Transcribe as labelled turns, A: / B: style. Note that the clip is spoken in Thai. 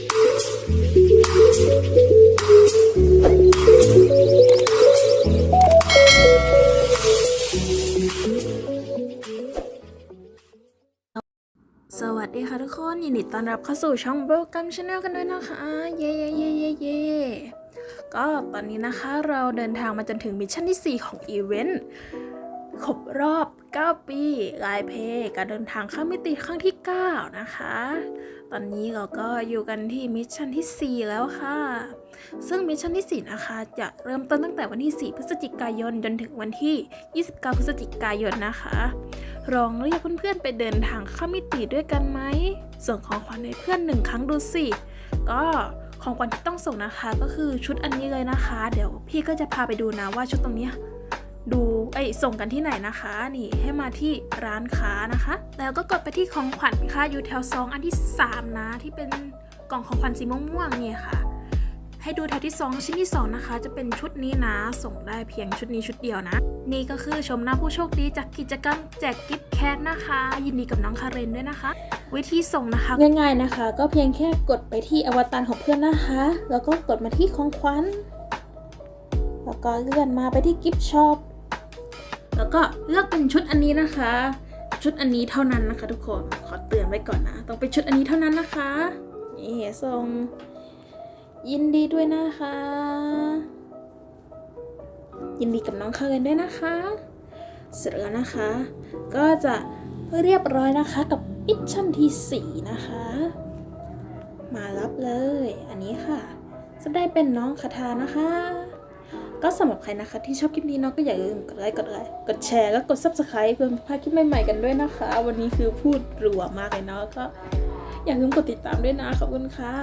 A: สวัสดีค่ะทุกคนยินดีต้อนรับเข้าสู่ช่อง b r o g r a m Channel กันด้วยนะคะ เย้เย้เย้เย้เย้ก็ตอนนี้นะคะเราเดินทางมาจนถึงมิชชั่นที่ 4 ของอีเวนต์ ครบรอบ 9 ปีลายเพการเดินทางข้ามมิติครั้งที่ 9 นะคะ ตอนนี้เราก็อยู่กันที่มิชชั่นที่ 4 แล้วค่ะ ซึ่งมิชชั่นที่ 4 นะคะ จะเริ่มต้นตั้งแต่วันที่ 4 พฤศจิกายน จนถึงวันที่ 29 พฤศจิกายนนะคะ ลองเรียกเพื่อนๆไปเดินทางข้ามมิติด้วยกันไหม ส่งของขวัญให้เพื่อนหนึ่งครั้งดูสิ ก็ของขวัญที่ต้องส่งนะคะก็คือชุดอันนี้เลยนะคะ เดี๋ยวพี่ก็จะพาไปดูนะว่าชุดตรงนี้ ดูไอส่งกันที่ไหนนะคะ นี่ให้มาที่ร้านค้านะคะ แล้วก็กดไปที่ของขวัญค่ะอยู่แถวซองอันที่ 3 นะ ที่เป็นกล่องของขวัญสีม่วงๆเนี่ยค่ะ ให้ดูแถวที่ 2 ชิ้นที่ 2 นะคะ จะเป็นชุดนี้นะ ส่งได้เพียงชุดนี้ชุดเดียวนะ นี่ก็คือชมหน้าผู้โชคดีจากกิจกรรมแจกกิฟต์แคทนะคะ ยินดีกับน้องคาเรนด้วยนะคะ วิธีส่งนะคะง่ายๆนะคะ ก็เพียงแค่กดไปที่อวตารของเพื่อนนะคะ แล้วก็กดมาที่ของขวัญแล้วก็เลื่อนมาไปที่กิฟต์ช็อป แล้วก็เลือกเป็นชุดอันนี้นะคะ ชุดอันนี้เท่านั้นนะคะ ทุกคนขอเตือนไว้ก่อนนะ ต้องเป็นชุดอันนี้เท่านั้นนะคะนี่ส่งยินดีด้วยนะคะ ยินดีกับน้องคาเรนด้วยนะคะ เสร็จแล้วนะคะ ก็จะเรียบร้อยนะคะกับมิชชั่นที่ 4 นะคะ มารับเลย อันนี้ค่ะ จะได้เป็นน้องคาทานะคะ ก็สำหรับใครนะคะที่ชอบคลิปนี้เนาะก็อย่าลืมกดไลค์กดไลค์กดแชร์แล้วกด subscribe เพื่อไม่พลาดคลิปใหม่ๆกันด้วยนะคะ วันนี้คือพูดรัวมากเลยเนาะก็อย่าลืมกดติดตามด้วยนะขอบคุณค่ะ